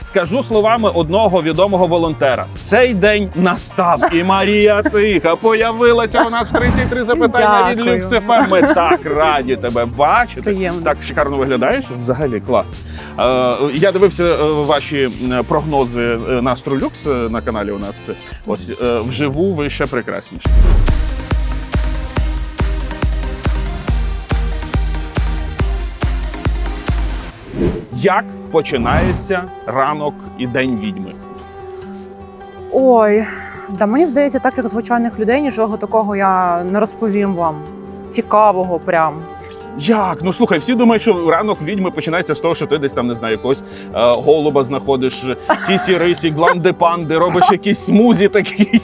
Скажу словами одного відомого волонтера: цей день настав, і Марія Тиха появилася у нас в 33 запитання від Дякую. Люксифем. Ми так раді тебе бачити. Приємно. Так шикарно виглядаєш. Взагалі клас. Е, я дивився е, ваші м, прогнози е, на Астролюкс е, на каналі. У нас ось е, вживу ви ще прекрасніші. Як починається ранок і день відьми? Ой, да мені здається, так як звичайних людей, нічого такого я не розповім вам. Цікавого прям. Як? Ну слухай, всі думають, що ранок відьми починається з того, що ти десь там не знаю, якогось е, голуба знаходиш, сісі рисі, гланди панди, робиш якісь смузі такі.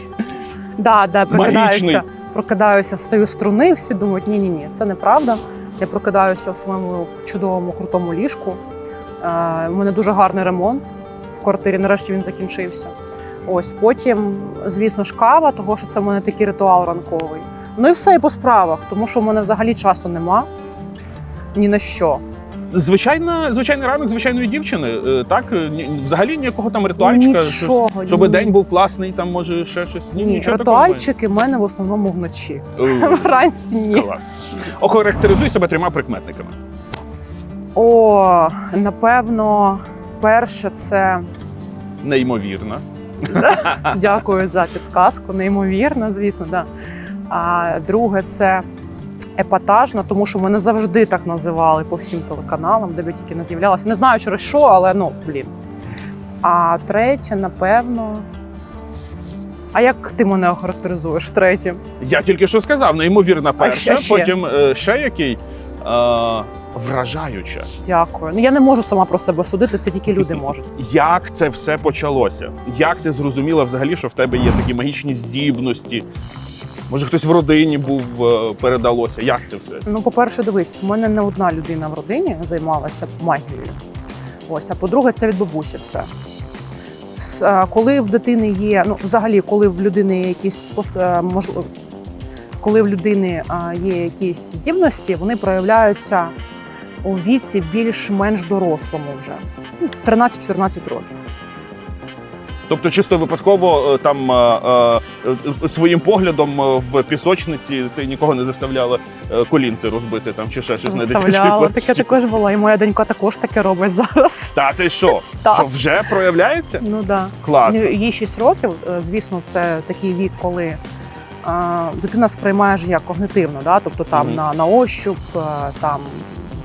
Да, да, прокидаюся, Магічний. прокидаюся, встаю з струни, всі думають, ні, ні, ні, це неправда. Я прокидаюся в своєму чудовому крутому ліжку. Е, у мене дуже гарний ремонт в квартирі. Нарешті він закінчився. Ось потім, звісно ж, кава, того що це в мене такий ритуал ранковий. Ну і все і по справах, тому що в мене взагалі часу нема ні на що. Звичайна, звичайний ранок звичайної дівчини. е, Так, Е, взагалі ніякого там ритуальчика, Нічого, щось, щоб ні. день був класний, там може ще щось. Ні, Ні, нічого ритуальчики в мене в основному вночі. Е, Вранці ні. Клас. Охарактеризуй себе трьома прикметниками. О, напевно, перше це Неймовірна. дякую за підсказку. Неймовірно, звісно, да. А друге це епатажна, тому що мене завжди так називали по всім телеканалам, де би тільки не з'являлася. Не знаю через що, але ну блін. А третє, напевно. А як ти мене охарактеризуєш третім? Я тільки що сказав, неймовірна перша, ще- ще? потім е, ще який. Е, вражаюча. Дякую. Ну я не можу сама про себе судити, це тільки люди можуть. Як це все почалося? Як ти зрозуміла взагалі, що в тебе є такі магічні здібності? Може, хтось в родині був, е, передалося? Як це все? Ну, по-перше, дивись, в мене не одна людина в родині займалася магією. Ось, а по-друге, це від бабусі все. Коли в дитини є, ну взагалі, коли в людини є якісь е, можливо, коли в людини є якісь здібності, вони проявляються у віці більш-менш дорослому вже. Ну, 13-14 років. Тобто, чисто випадково е, там е, е, своїм поглядом в пісочниці ти нікого не заставляла колінце розбити там чи ще щось дитячій Заставляла. Таке також було. І моя донька також таке робить зараз. Та ти що? Так. Що вже проявляється? Ну да. Класно. Ну, Їй 6 років. Звісно, це такий вік, коли дитина сприймає ж як когнитивно, да? тобто там Мгм. на, на ощуп, там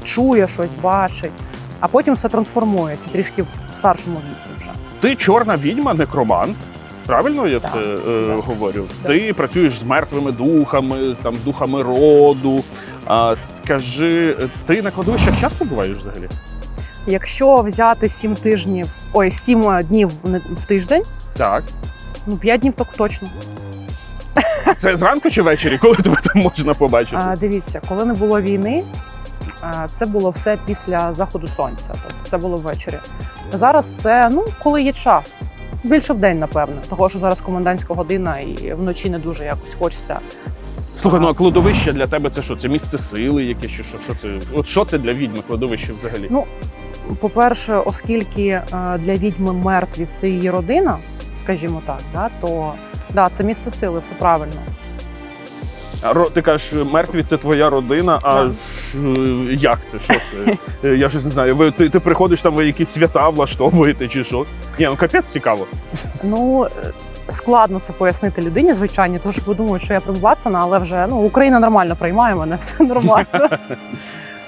чує щось, бачить, а потім все трансформується трішки в старшому віці вже. Ти чорна відьма, некромант. Правильно я Так, це е, так. говорю? Так. Ти працюєш з мертвими духами, з, там, з духами роду. А, скажи, ти на кладовищах часто буваєш взагалі? Якщо взяти 7 тижнів, ой, 7 днів в тиждень, Так. ну 5 днів так точно. Це зранку чи ввечері, коли тебе там можна побачити? А, дивіться, коли не було війни, це було все після заходу сонця. Тобто це було ввечері. Зараз це ну коли є час. Більше в день, напевно, того що зараз комендантська година і вночі не дуже якось хочеться. Слухай, ну а кладовище для тебе це що? Це місце сили якесь чи що? Що це? От що це для відьми кладовище взагалі? Ну, по-перше, оскільки е, для відьми мертві це її родина, скажімо так, да, то да, це місце сили, все правильно. Ро- ти кажеш, мертві це твоя родина. А ж, е, як це? Що це? Е, Я щось не знаю. Ви ти, ти приходиш там, ви якісь свята влаштовуєте чи що? Ні, ну капець цікаво. Ну е, складно це пояснити людині, звичайно, тому що подумають, що я прибацана, але вже ну Україна нормально приймає мене, все нормально.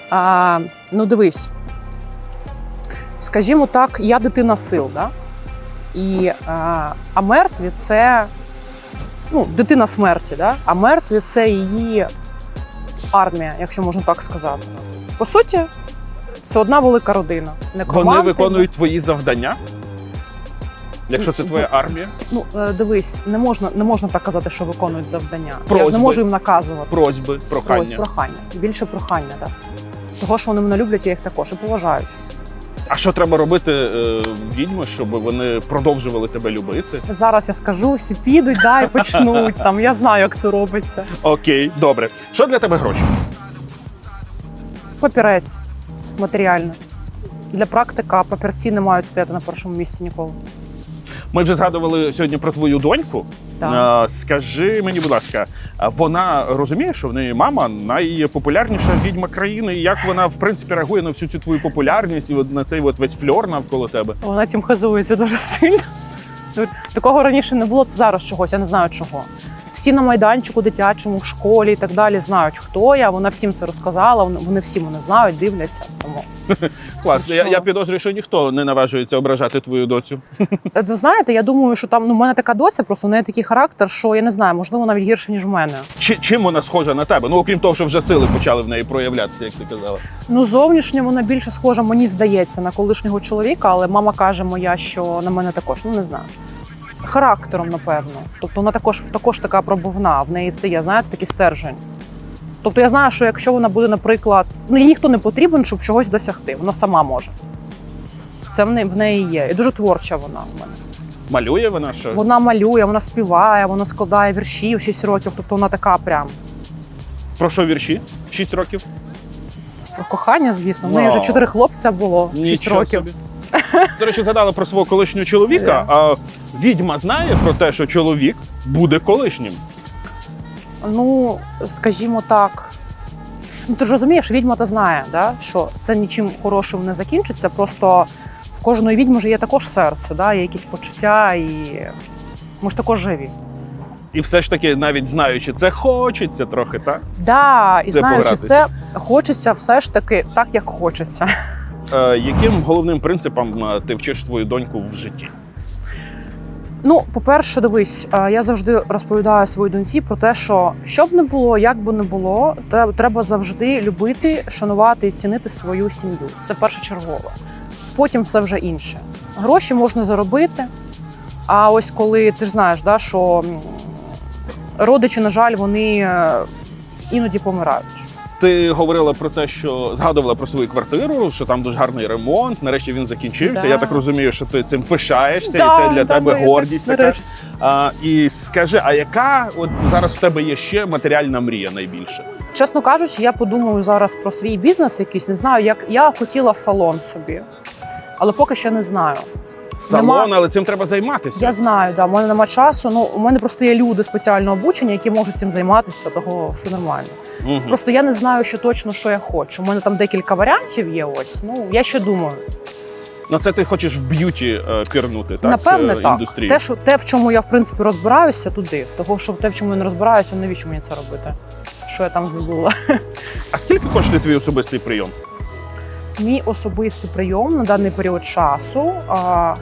а, ну дивись, скажімо так, я дитина сил, да? І, а, а мертві це ну, дитина смерті, да? а мертві це її армія, якщо можна так сказати. По суті, це одна велика родина. Вони Некроманти, виконують твої завдання. Якщо це твоя армія, Ну, е, дивись, не можна, не можна так казати, що виконують завдання. Я не можу їм наказувати. просьби, Ось прохання. прохання. Більше прохання, так. Того, що вони мене люблять, я їх також і поважають. А що треба робити е, відьми, щоб вони продовжували тебе любити? Зараз я скажу, всі підуть, да, і почнуть. Там я знаю, як це робиться. Окей, добре. Що для тебе гроші? Папірець матеріальний. Для практика папірці не мають стояти на першому місці ніколи. Ми вже згадували сьогодні про твою доньку. Так. Скажи мені, будь ласка, вона розуміє, що в неї мама найпопулярніша відьма країни, і як вона в принципі реагує на всю цю твою популярність і на цей от весь фльор навколо тебе? Вона цим хазується дуже сильно. Такого раніше не було, це зараз чогось, я не знаю чого. Всі на майданчику дитячому, в школі і так далі знають, хто я. Вона всім це розказала. Вони всі мене знають, дивляться. Тому Клас, я, я підозрюю, що ніхто не наважується ображати твою доцю. Е, ви знаєте, я думаю, що там ну, в мене така доця, просто в неї такий характер, що я не знаю, можливо, навіть гірше ніж в мене. Чи, чим вона схожа на тебе? Ну окрім того, що вже сили почали в неї проявлятися, як ти казала. Ну, зовнішньо вона більше схожа, мені здається, на колишнього чоловіка, але мама каже моя, що на мене також, ну не знаю. Характером, напевно. Тобто вона також, також така пробувна, в неї це є, знаєте, такий стержень. Тобто я знаю, що якщо вона буде, наприклад, ну їй ніхто не потрібен, щоб чогось досягти, вона сама може. Це в неї, є. І дуже творча вона в мене. Малює вона що? Вона малює, вона співає, вона складає вірші в 6 років. Тобто вона така прям Про що вірші? В 6 років? про кохання, звісно. В неї вже чотири хлопця було в 6 Нічого років. собі. До речі, згадала про свого колишнього чоловіка. А відьма знає про те, що чоловік буде колишнім. Ну, скажімо так. Ну, ти ж розумієш, відьма та знає, да? що це нічим хорошим не закінчиться. Просто в кожної відьми ж є також серце, да? є якісь почуття, і ми ж також живі. І все ж таки, навіть знаючи це, хочеться трохи, так? Да, і Це знаючи погратися. це, хочеться все ж таки так, як хочеться. Е, яким головним принципам е, ти вчиш свою доньку в житті? Ну, по-перше, дивись, е, я завжди розповідаю своїй доньці про те, що що б не було, як би не було, треба завжди любити, шанувати і цінити свою сім'ю. Це першочергове. Потім все вже інше. Гроші можна заробити. А ось коли ти ж знаєш, да, що родичі, на жаль, вони іноді помирають. Ти говорила про те, що згадувала про свою квартиру, що там дуже гарний ремонт. Нарешті він закінчився. Да. Я так розумію, що ти цим пишаєшся, Да, і це для да, тебе гордість так така. А, і скажи, а яка от зараз в тебе є ще матеріальна мрія найбільше? Чесно кажучи, я подумаю зараз про свій бізнес якийсь. Не знаю, як я хотіла салон собі, але поки ще не знаю. Салон, Нема- але цим треба займатися. Я знаю, да, у мене нема часу. Ну, у мене просто є люди спеціально обучені, які можуть цим займатися, того все нормально. Мгм. Просто я не знаю, що точно що я хочу. У мене там декілька варіантів є. Ось ну я ще думаю. Ну, це ти хочеш в б'юті е, пірнути, так? Напевне, Е, так. індустрію. Те, що те, в чому я в принципі розбираюся, туди. Того, що те, в чому я не розбираюся, навіщо мені це робити? Що я там забула? А скільки коштує твій особистий прийом? Мій особистий прийом на даний період часу. А,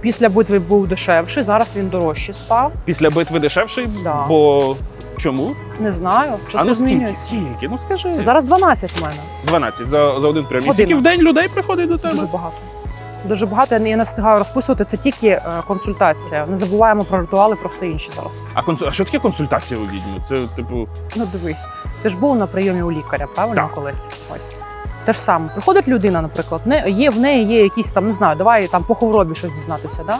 після битви був дешевший, зараз він дорожчий став. Після битви дешевший? Да. Бо чому? Не знаю, часи а ну скільки? Скільки? Ну скажи. Зараз 12 в мене. 12 за, за один прийом. І скільки в день людей приходить до тебе? Дуже багато. Дуже багато. Я не, встигаю розписувати. Це тільки е, консультація. Не забуваємо про ритуали, про все інше зараз. А, консу... а що таке консультація у відьми? Це типу. Ну дивись, ти ж був на прийомі у лікаря, правильно Так. колись? Ось. Те ж саме. Приходить людина, наприклад, не, є, в неї є якісь там, не знаю, давай там по хворобі щось дізнатися, да?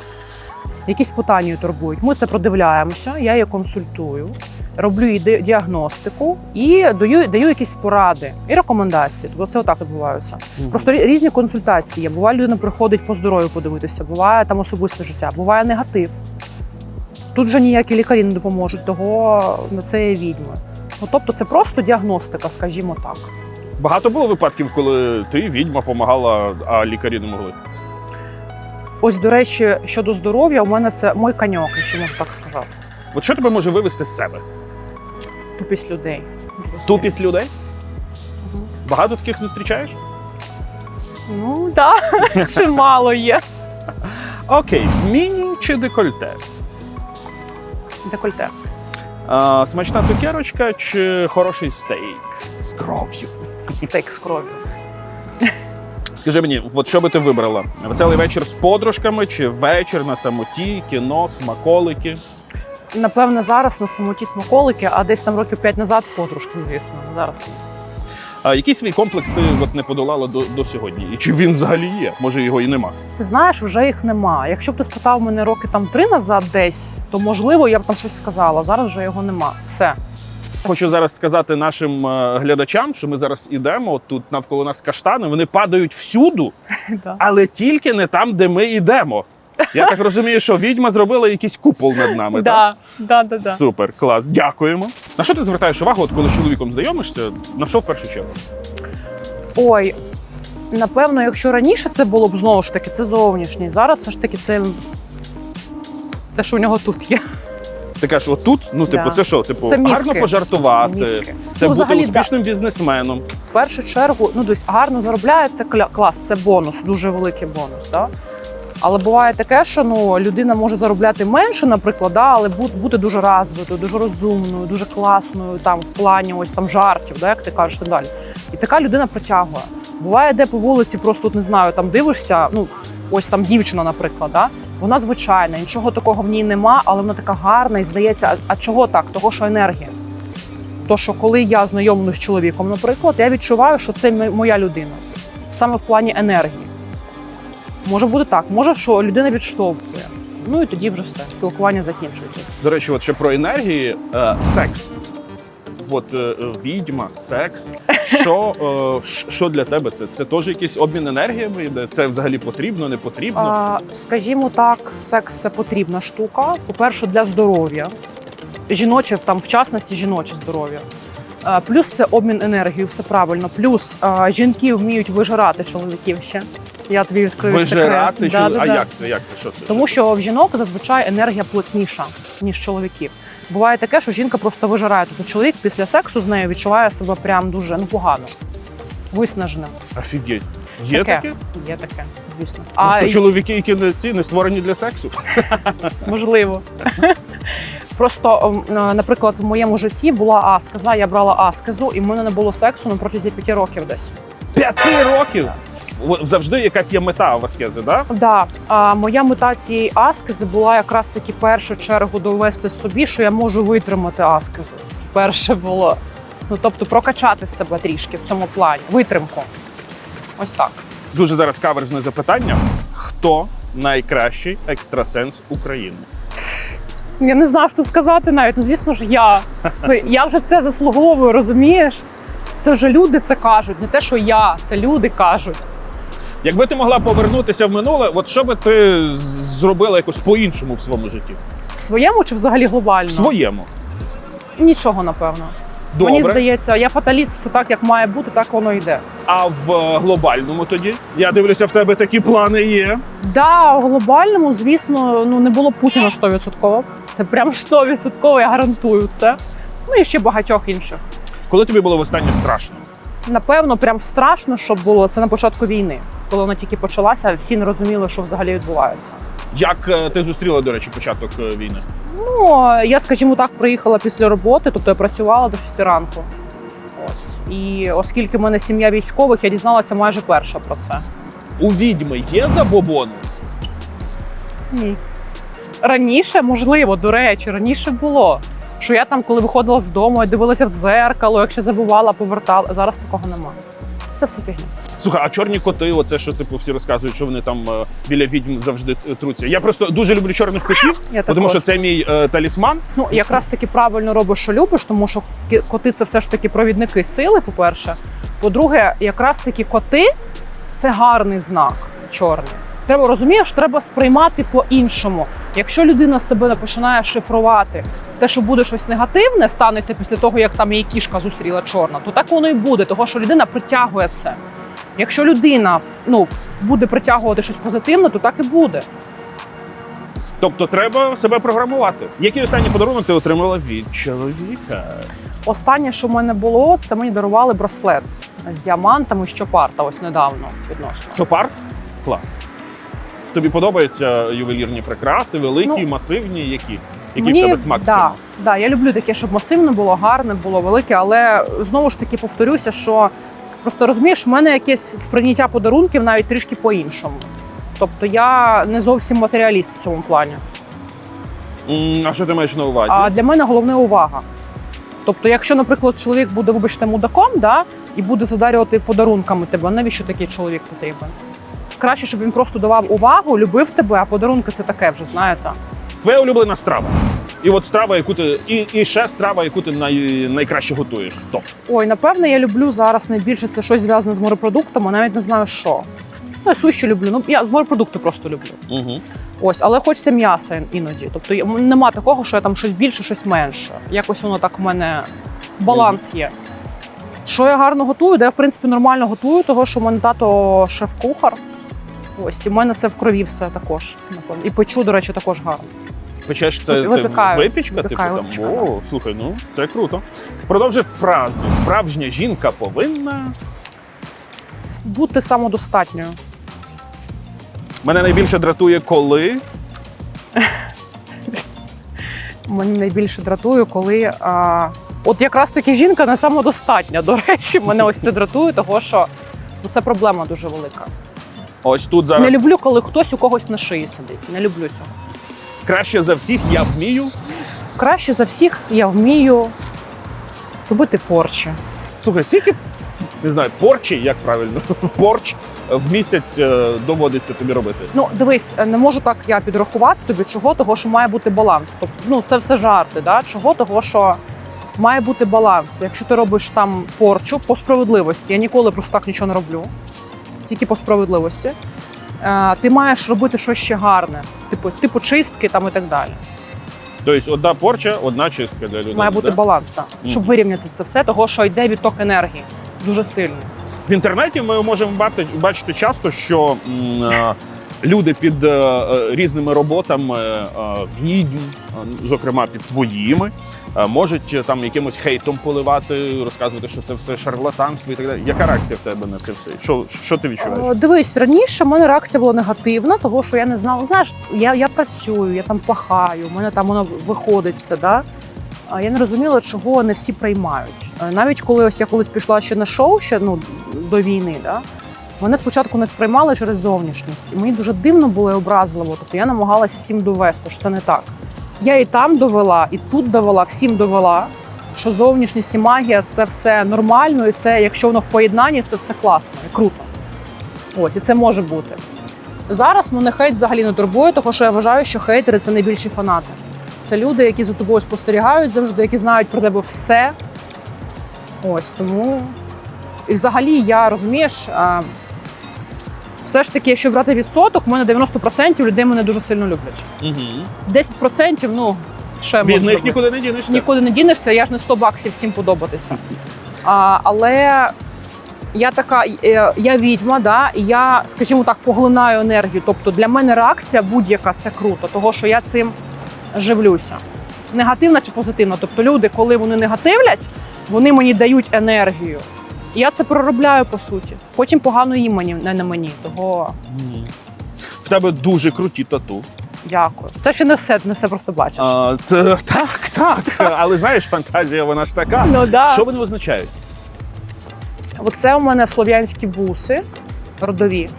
якісь питання турбують. Ми це продивляємося, я її консультую, роблю їй діагностику і даю, даю якісь поради і рекомендації. Тобто це отак відбувається. Просто різні консультації є. Буває, людина приходить по здоров'ю подивитися, буває там особисте життя, буває негатив. Тут вже ніякі лікарі не допоможуть, того на це є відьми. Ну, тобто це просто діагностика, скажімо так. Багато було випадків, коли ти відьма допомагала, а лікарі не могли. Ось, до речі, щодо здоров'я, у мене це мой каньок, якщо можна так сказати. От що тебе може вивести з себе? Тупість людей. Тупість людей? Мгм. Багато таких зустрічаєш? Ну так, чимало є. Окей, міні чи декольте? Декольте. А, смачна цукерочка чи хороший стейк з кров'ю? Стейк з кров'ю. Скажи мені, от що би ти вибрала? Веселий вечір з подружками чи вечір на самоті, кіно, смаколики? Напевне, зараз на самоті смаколики, а десь там років п'ять назад подружки, звісно. Зараз. А який свій комплекс ти от не подолала до, до сьогодні? І чи він взагалі є? Може його і нема? Ти знаєш, вже їх нема. Якщо б ти спитав мене роки там три назад десь, то можливо я б там щось сказала. Зараз вже його нема. Все. Хочу зараз сказати нашим е, глядачам, що ми зараз ідемо. Тут навколо нас каштани, вони падають всюду, але тільки не там, де ми йдемо. Я так розумію, що відьма зробила якийсь купол над нами. так? Да, да, да, да. Супер, клас, дякуємо. На що ти звертаєш увагу, от коли з чоловіком знайомишся? На що в першу чергу? Ой, напевно, якщо раніше це було б знову ж таки, це зовнішній. Зараз все ж таки це те, що у нього тут є. Ти кажеш, отут, ну типу, Да. це що? Типу, Це мізки. гарно пожартувати, Мізки. це Ну, бути взагалі, да. успішним бізнесменом. В першу чергу, ну десь гарно заробляє, це кля- клас, це бонус, дуже великий бонус. Да? Але буває таке, що ну, людина може заробляти менше, наприклад, да, але бу- бути дуже розвитою, дуже розумною, дуже класною там в плані ось там жартів, да, як ти кажеш, так далі. І така людина притягує. Буває, де по вулиці, просто не знаю, там дивишся, ну ось там дівчина, наприклад, да? Вона звичайна, нічого такого в ній нема, але вона така гарна і здається, а, чого так? Того, що енергія. То, що коли я знайомлюсь з чоловіком, наприклад, я відчуваю, що це моя людина, саме в плані енергії. Може бути так, може, що людина відштовхує. Ну і тоді вже все, спілкування закінчується. До речі, от ще про енергії, е, секс. От е, е, відьма, секс. Що, е, що для тебе це? Це теж якийсь обмін енергіями йде? Це взагалі потрібно, не потрібно? Скажімо так, секс це потрібна штука. По-перше, для здоров'я. Жіноче, там, в частності, жіноче здоров'я. А, Плюс це обмін енергією, все правильно. Плюс жінки вміють вижирати чоловіків ще. Я тобі відкрию Вижирати? секрет. чолові- Да, А да, як це? Як це? Що це? Тому що в жінок зазвичай енергія плотніша, ніж чоловіків. Буває таке, що жінка просто вижирає. Тобто чоловік після сексу з нею відчуває себе прям дуже ну, погано, виснаженим. Офігеть. Є таке? таке? Є таке, звісно. Й- чоловіки, які не ці не створені для сексу. Можливо. Просто, ем, е, наприклад, в моєму житті була аскеза, я брала аскезу, і в мене не було сексу на протязі п'яти років десь. П'яти років! Завжди якась є мета у аскези, да? Да, а моя мета цієї аскези була якраз таки першу чергу довести собі, що я можу витримати аскезу. Це перше було. Ну тобто прокачати себе трішки в цьому плані, витримку. Ось так. Дуже зараз каверзне запитання. Хто найкращий екстрасенс України? Я не знаю, що сказати навіть. Ну, звісно ж, я. Ну, я вже це заслуговую, розумієш? Це вже люди це кажуть, не те, що я, це люди кажуть. Якби ти могла повернутися в минуле, от що би ти зробила якось по-іншому в своєму житті? В своєму чи взагалі глобально? В своєму. Нічого, напевно. Добре. Мені здається, я фаталіст, все так, як має бути, так воно йде. А в е, глобальному тоді? Я дивлюся, в тебе такі плани є. Да, в глобальному, звісно, ну не було Путіна 100%. Це прям 100%, я гарантую це. Ну і ще багатьох інших. Коли тобі було востаннє страшно? Напевно, прям страшно, що було це на початку війни, коли вона тільки почалася, всі не розуміли, що взагалі відбувається. Як е, ти зустріла, до речі, початок е, війни? Ну я, скажімо так, приїхала після роботи, тобто я працювала до 6 ранку. Ось і оскільки в мене сім'я військових, я дізналася майже перша про це. У відьми є забобони? Ні. Раніше, можливо, до речі, раніше було. Що я там, коли виходила з дому, я дивилася в дзеркало, якщо забувала, повертала. Зараз такого немає. Це все фігня. Слухай, а чорні коти, оце що типу всі розказують, що вони там е, біля відьм завжди е, труться. Я просто дуже люблю чорних котів, Я тому також. що це мій е, талісман. Ну, якраз таки правильно робиш, що любиш, тому що ки- коти це все ж таки провідники сили, по-перше. По-друге, якраз таки коти це гарний знак чорний. Треба розумієш, треба сприймати по-іншому. Якщо людина себе починає шифрувати, те, що буде щось негативне, станеться після того, як там її кішка зустріла чорна, то так воно і буде, тому що людина притягує це. Якщо людина ну, буде притягувати щось позитивне, то так і буде. Тобто треба себе програмувати. Який останній подарунок ти отримала від чоловіка? Останнє, що в мене було, це мені дарували браслет з діамантами з чопарта, ось недавно відносно. Чопарт? Клас. Тобі подобаються ювелірні прикраси, великі, Ну, масивні, які? Який в тебе смак в цьому? да, я люблю таке, щоб масивне було, гарне було, велике, але знову ж таки повторюся, що просто розумієш, в мене якесь сприйняття подарунків навіть трішки по-іншому. Тобто я не зовсім матеріаліст в цьому плані. А що ти маєш на увазі? А для мене головне увага. Тобто, якщо, наприклад, чоловік буде, вибачте, мудаком, да, і буде задарювати подарунками тебе, навіщо такий чоловік потрібен? Краще, щоб він просто давав увагу, любив тебе, а подарунки це таке вже, знаєте. Твоя улюблена страва. І от страва, яку ти і, і ще страва, яку ти най, найкраще готуєш. Топ. Ой, напевне, я люблю зараз найбільше це щось зв'язане з морепродуктами, навіть не знаю що. Ну, я суші люблю. Ну, я з морепродукти просто люблю. Угу. Ось, але хочеться м'яса іноді. Тобто нема такого, що я там щось більше, щось менше. Якось воно так у мене баланс є. Що я гарно готую, де я в принципі нормально готую, того що в мене тато шеф-кухар. Ось, і в мене це в крові все також. І печу, до речі, також гарно. Печеш це ти Випікаю. випічка, Випікаю, типу там. випічка, О, слухай, ну це круто. Продовжи фразу. Справжня жінка повинна. Бути самодостатньою. Мене найбільше дратує, коли. Мене найбільше дратує, коли. А... От якраз таки жінка не самодостатня. До речі, мене ось це дратує, того що ну, це проблема дуже велика. Ось тут зараз Не люблю, коли хтось у когось на шиї сидить. Не люблю цього. краще за всіх я вмію. Краще за всіх я вмію робити порчі. Слухай, скільки не знаю, порчі, як правильно, порч в місяць е, доводиться тобі робити. Ну, дивись, не можу так я підрахувати тобі, чого того, що має бути баланс. Тобто, ну це все жарти, да? чого того, що має бути баланс. Якщо ти робиш там порчу по справедливості, я ніколи просто так нічого не роблю, тільки по справедливості. Е, ти маєш робити щось ще гарне, типу, типу чистки там і так далі. Тобто одна порча, одна чистка для людей. Має бути да? баланс, так. щоб Мгм. вирівняти це все, того, що йде відток енергії дуже сильно. В інтернеті ми можемо бачити, часто, що е, люди під е, е, різними роботами е, відьм, зокрема під твоїми, можуть там якимось хейтом поливати, розказувати, що це все шарлатанство і так далі. Яка реакція в тебе на це все? Що, що ти відчуваєш? Дивись, раніше в мене реакція була негативна, того що я не знала. Знаєш, я, я працюю, я там пахаю, у мене там воно виходить все. Да? Я не розуміла, чого не всі приймають. Навіть коли ось я колись пішла ще на шоу, ще ну до війни, да? Мене спочатку не сприймали через зовнішність. І мені дуже дивно було і образливо. Тобто я намагалася всім довести, що це не так. Я і там довела, і тут довела, всім довела, що зовнішність і магія це все нормально, і це, якщо воно в поєднанні, це все класно і круто. Ось, і це може бути. Зараз мене хейт взагалі не турбує, тому що я вважаю, що хейтери це найбільші фанати. Це люди, які за тобою спостерігають завжди, які знають про тебе все. Ось тому. І взагалі, я розумієш, все ж таки, якщо брати відсоток, у мене 90% людей мене дуже сильно люблять. Угу. 10%, ну, ще Від них робити. нікуди не дінешся. Нікуди не дінешся, я ж не 100 баксів всім подобатися. А, але я така, е, я відьма, да, і я, скажімо так, поглинаю енергію. Тобто для мене реакція будь-яка це круто, того що я цим живлюся. Негативна чи позитивна. Тобто люди, коли вони негативлять, вони мені дають енергію. Я це проробляю по суті. Потім погано їм мені не на мені. Того Мгм. В тебе дуже круті тату. дякую. Це ще не все, не все просто бачиш. А, т- так, так. Але знаєш, фантазія вона ж така. ну да. Що вони означають? Оце у мене слов'янські буси родові.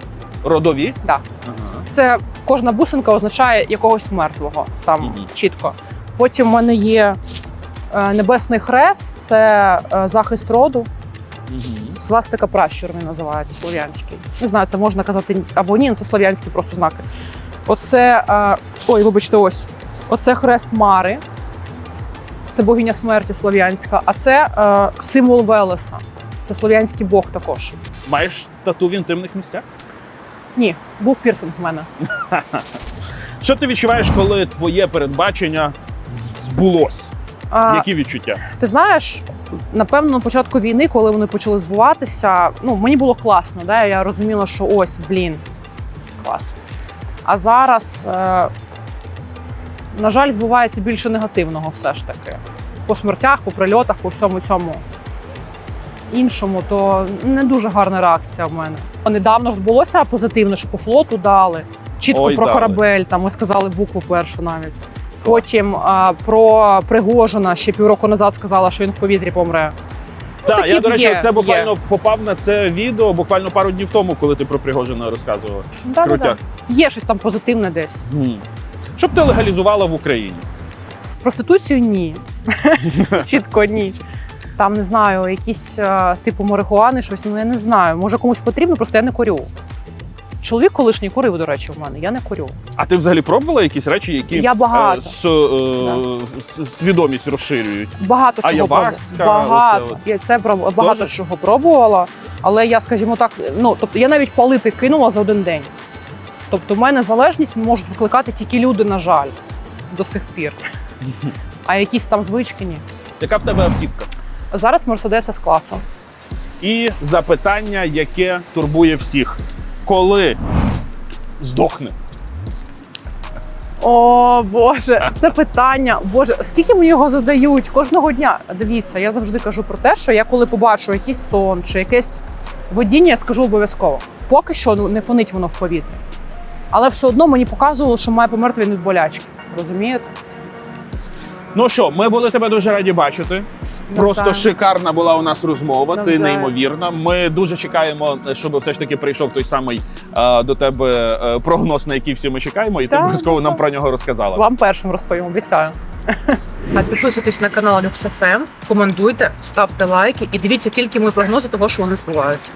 Родові? Да. Ага. Це кожна бусинка означає якогось мертвого там Мгм. чітко. Потім в мене є е, небесний хрест, це е, захист роду. Угу. Свастика пращурний називається слов'янський. Не знаю, це можна казати або ні, це слов'янські просто знаки. Оце, е, ой, вибачте, ось. Оце хрест Мари. Це богиня смерті слов'янська, а це е, символ Велеса. Це слов'янський бог також. Маєш тату в інтимних місцях? Ні, був пірсинг в мене. Що ти відчуваєш, коли твоє передбачення збулось? А, Які відчуття? Ти знаєш, напевно, на початку війни, коли вони почали збуватися, ну мені було класно, да? я розуміла, що ось, блін, клас. А зараз, е, на жаль, збувається більше негативного все ж таки. По смертях, по прильотах, по всьому цьому іншому, то не дуже гарна реакція в мене. Недавно ж збулося позитивно, що по флоту дали. Чітко Ой, про дали. корабель, там ми сказали букву першу навіть. Потім а, про Пригожина ще півроку назад сказала, що він в повітрі помре. Так, такі я, до речі, є, це буквально є. попав на це відео буквально пару днів тому, коли ти про Пригожина розказував. Да, да, Крутяк. да. Є щось там позитивне десь. Гм. Що б ти легалізувала в Україні? Проституцію ні. Чітко ні. Там не знаю, якісь е, типу марихуани, щось, ну я не знаю. Може комусь потрібно, просто я не курю. Чоловік колишній курив, до речі, в мене. Я не курю. А ти взагалі пробувала якісь речі, які Я багато. е, с- е, с- свідомість розширюють? Багато чого пробувала. Багато. оце. Я це проб- багато Тоже? чого пробувала. Але я, скажімо так, ну тобто я навіть палити кинула за один день. Тобто, в мене залежність можуть викликати тільки люди, на жаль, до сих пір. А якісь там звички ні. Яка в тебе автівка? Зараз Мерседес з класу. І запитання, яке турбує всіх: коли здохне? О Боже, це питання. Боже, скільки мені його задають кожного дня? Дивіться, я завжди кажу про те, що я коли побачу якийсь сон чи якесь водіння, я скажу обов'язково. Поки що не фонить воно в повітрі. Але все одно мені показувало, що має померти він від болячки. Розумієте? Ну що, ми були тебе дуже раді бачити. Просто Навзаєм. шикарна була у нас розмова. Ти Навзаєм. неймовірна. Ми дуже чекаємо, щоб все ж таки прийшов той самий е, до тебе е, прогноз, на який всі ми чекаємо, і ти Так, обов'язково нам про нього розказала. Вам першим розповім, обіцяю. А підписуйтесь на канал LuxFM, коментуйте, ставте лайки і дивіться тільки мої прогнози того, що вони збуваються.